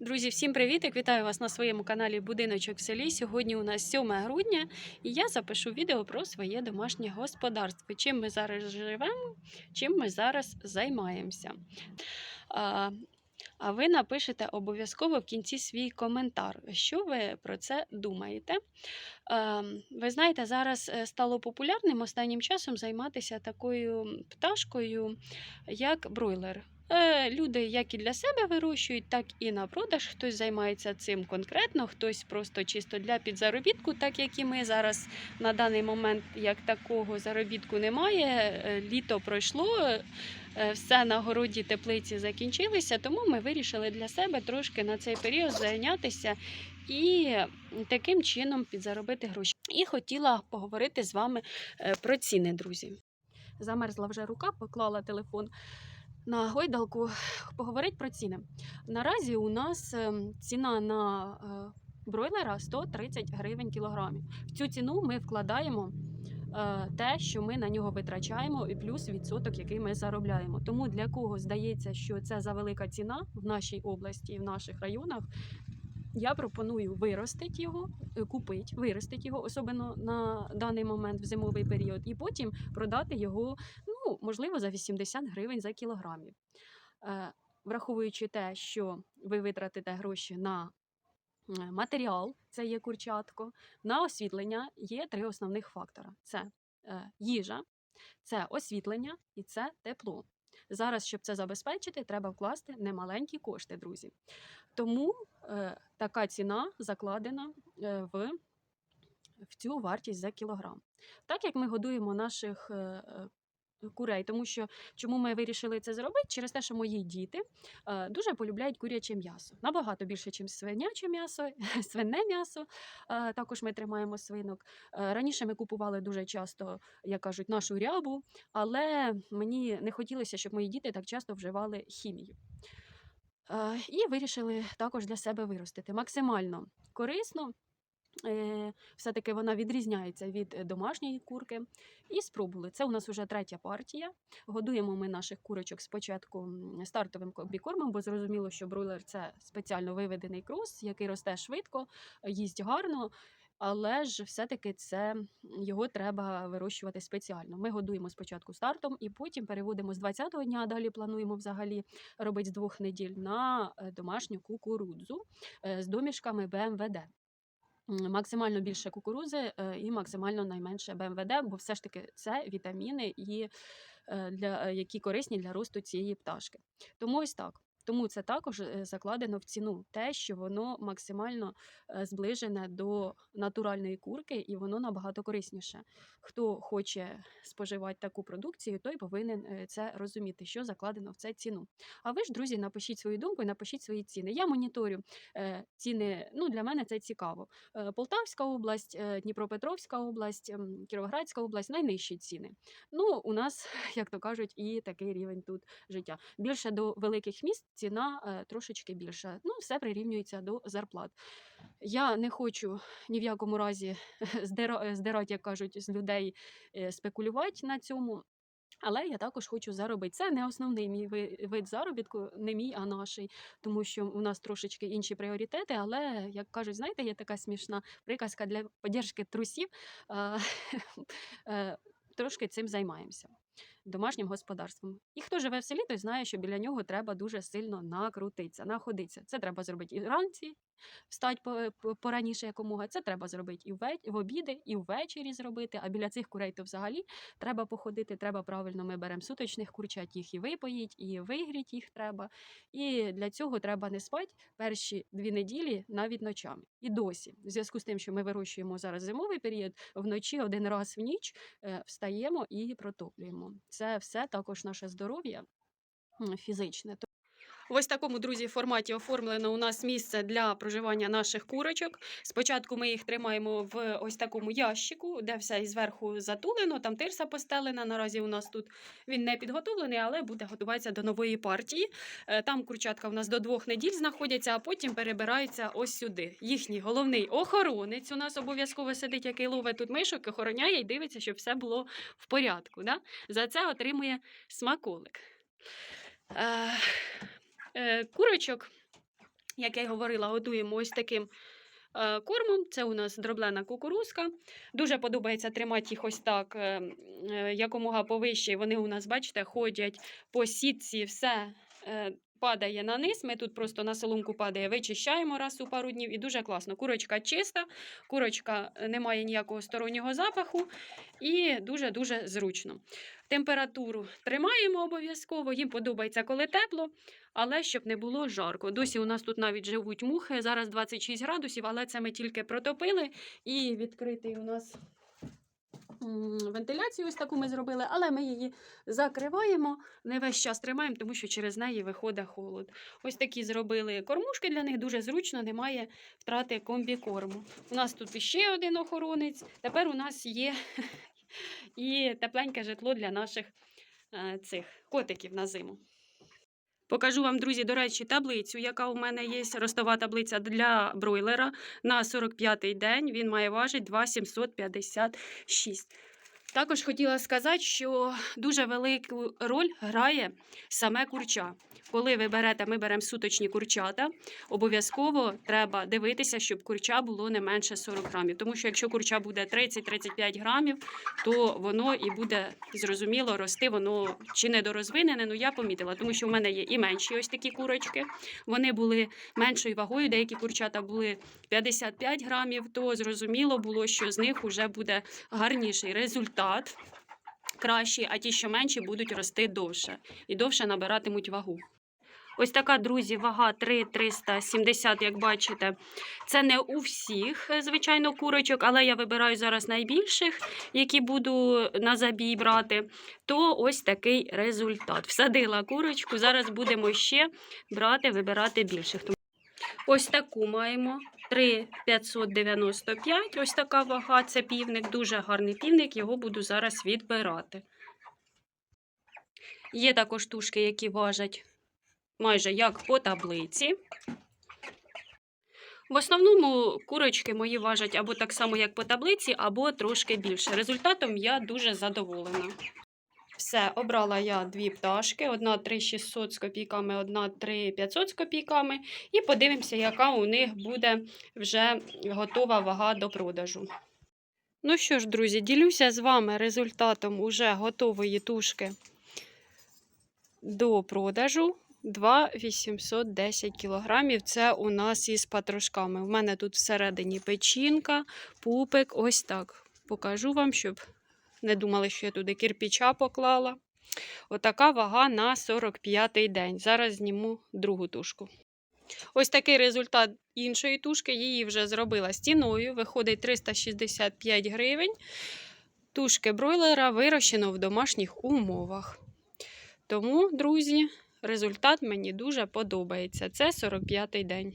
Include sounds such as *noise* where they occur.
Друзі, всім привіт! Вітаю вас на своєму каналі Будиночок в селі. Сьогодні у нас 7 грудня і я запишу відео про своє домашнє господарство. Чим ми зараз живемо, чим ми зараз займаємося. А, а ви напишете обов'язково в кінці свій коментар, що ви про це думаєте. Ви знаєте, зараз е, стало популярним останнім часом займатися такою пташкою, як бройлер. Е, Люди як і для себе вирощують, так і на продаж. Хтось займається цим конкретно, хтось просто чисто для підзаробітку, так як і ми зараз на даний момент як такого заробітку немає. Е, Літо пройшло, е, все на городі теплиці закінчилися, тому ми вирішили для себе трошки на цей період зайнятися і таким чином підзаробити гроші. І хотіла поговорити з вами про ціни, друзі. Замерзла вже рука, поклала телефон на гойдалку поговорити про ціни. Наразі у нас ем, ціна на е, бройлера 130 гривень кілограмів. В цю ціну ми вкладаємо е, те, що ми на нього витрачаємо, і плюс відсоток, який ми заробляємо. Тому для кого здається, що це за велика ціна в нашій області і в наших районах. Я пропоную виростити його, е, купити, виростити його, особливо на даний момент в зимовий період, і потім продати його, можливо, за 80 гривень за кілограмів. Е, Враховуючи те, що ви витратите гроші на е, матеріал, це є курчатко, на освітлення є три основних фактора: це е, їжа, це освітлення і це тепло. Зараз, щоб це забезпечити, треба вкласти немаленькі кошти, друзі. Тому е, така ціна закладена в, в цю вартість за кілограм. Так як ми годуємо наших курей, тому що чому ми вирішили це зробити? Через те, що мої діти е, дуже полюбляють куряче м'ясо. Набагато більше, ніж свиняче м'ясо, *laughs* свине м'ясо. Е, також ми тримаємо свинок. Е, раніше ми купували дуже часто, як кажуть, нашу рябу, але мені не хотілося, щоб мої діти так часто вживали хімію. І вирішили також для себе виростити максимально корисно. Е, Все-таки вона відрізняється від е, домашньої курки. І спробували. Це у нас вже третя партія. Годуємо ми наших курочок спочатку стартовим комбікормом, бо зрозуміло, що бройлер це спеціально виведений крос, який росте швидко, їсть гарно. Але ж все-таки це його треба вирощувати спеціально. Ми годуємо спочатку стартом і потім переводимо з 20-го дня. а Далі плануємо взагалі робити з двох неділь на е, домашню кукурудзу з домішками БМВД. Максимально більше кукурузи е, і максимально найменше БМВД, бо все ж таки це вітаміни, і, е, для, е, які корисні для росту цієї пташки. Тому ось так. Тому це також е, закладено в ціну те, що воно максимально е, зближене до натуральної курки, і воно набагато корисніше. Хто хоче споживати таку продукцію, той повинен е, це розуміти, що закладено в це ціну. А ви ж, друзі, напишіть свою думку і напишіть свої ціни. Я моніторю ціни. Ну для мене це цікаво. Полтавська область, Дніпропетровська область, Кіровоградська область найнижчі ціни. Ну, у нас, *laughs* як то кажуть, і такий рівень тут життя. Більше до великих міст ціна е, трошечки більша. Ну, все прирівнюється до зарплат. Я не хочу ні в якому разі *laughs* здира- здирати, як кажуть, з людей е, спекулювати на цьому. Але я також хочу заробити. Це не основний мій вид заробітку, не мій, а наший, тому що у нас трошечки інші пріоритети. Але як кажуть, знаєте, є така смішна приказка для поддержки трусів. *laughs* е, Трошки цим займаємося домашнім господарством. І хто живе в селі, той знає, що біля нього треба дуже сильно накрутитися, находитися. Це треба зробити і вранці, встати по- по- пораніше якомога. Це треба зробити і в обіди, і ввечері зробити. А біля цих курей то взагалі треба походити. Треба правильно. Ми беремо суточних курчат, їх і випоїть, і вигріть їх треба. І для цього треба не спати перші дві неділі навіть ночами. І досі, в зв'язку з тим, що ми вирощуємо зараз зимовий період, вночі один раз в ніч е, встаємо і протоплюємо. Це все також наше здоров'я фізичне. В ось такому, друзі, форматі оформлено у нас місце для проживання наших курочок. Спочатку ми їх тримаємо в ось такому ящику, де все і зверху затулено, там тирса постелена. Наразі у нас тут він не підготовлений, але буде готуватися до нової партії. Е, Там курчатка у нас до двох неділь знаходяться, а потім перебираються ось сюди. Їхній головний охоронець у нас обов'язково сидить, який ловить тут мишок, охороняє і дивиться, щоб все було в порядку. Да? За це отримує смаколик. Е, Курочок як я й говорила, годуємо ось таким е, кормом. Це у нас дроблена кукурузка. Дуже подобається тримати їх ось так е, якомога повище. Вони у нас, бачите, ходять по сітці, все падає на низ. Ми тут просто на соломку падає, вичищаємо раз у пару днів і дуже класно. Курочка чиста, курочка е, не має ніякого стороннього запаху і дуже-дуже зручно. Температуру тримаємо обов'язково, їм подобається, коли тепло, але щоб не було жарко. Досі у нас тут навіть живуть мухи, зараз 26 градусів, але це ми тільки протопили і відкритий у нас вентиляцію ось таку ми зробили, але ми її закриваємо, не весь час тримаємо, тому що через неї виходить холод. Ось такі зробили кормушки для них, дуже зручно, немає втрати комбікорму. У нас тут іще один охоронець. Тепер у нас є *laughs* і тепленьке житло для наших е, цих котиків на зиму. Покажу вам, друзі, до речі, таблицю, яка у мене є. Ростова таблиця для бройлера на 45-й день. Він має важити 2,756. Також хотіла сказати, що дуже велику роль грає саме курча. Коли ви берете, ми беремо суточні курчата, обов'язково треба дивитися, щоб курча було не менше 40 грамів. Тому що якщо курча буде 30-35 грамів, то воно і буде зрозуміло рости, воно чи недорозвинене, ну я помітила, тому що в мене є і менші ось такі курочки. Вони були меншою вагою, деякі курчата були 55 грамів, то зрозуміло було, що з них вже буде гарніший результат. Кращі, а ті, що менші, будуть рости довше і довше набиратимуть вагу. Ось така, друзі, вага 3,370, як бачите. Це не у всіх, звичайно, курочок, але я вибираю зараз найбільших, які буду на забій брати. То ось такий результат. Всадила курочку, зараз будемо ще брати, вибирати більших. Ось таку маємо. 3,595. Ось така вага. Це півник, дуже гарний півник, його буду зараз відбирати. Є також тушки, які важать майже як по таблиці. В основному курочки мої важать або так само, як по таблиці, або трошки більше. Результатом я дуже задоволена. Все, обрала я дві пташки: одна 3600 з копійками, одна 3500 з копійками. І подивимося, яка у них буде вже готова вага до продажу. Ну що ж, друзі, ділюся з вами результатом уже готової тушки до продажу. 2,810 кілограмів. Це у нас із патрошками. У мене тут всередині печінка, пупик. Ось так. Покажу вам, щоб не думали, що я туди кирпіча поклала. Отака вага на 45-й день. Зараз зніму другу тушку. Ось такий результат іншої тушки. Її вже зробила стіною. Виходить 365 гривень. Тушки бройлера вирощено в домашніх умовах. Тому, друзі, результат мені дуже подобається. Це 45-й день.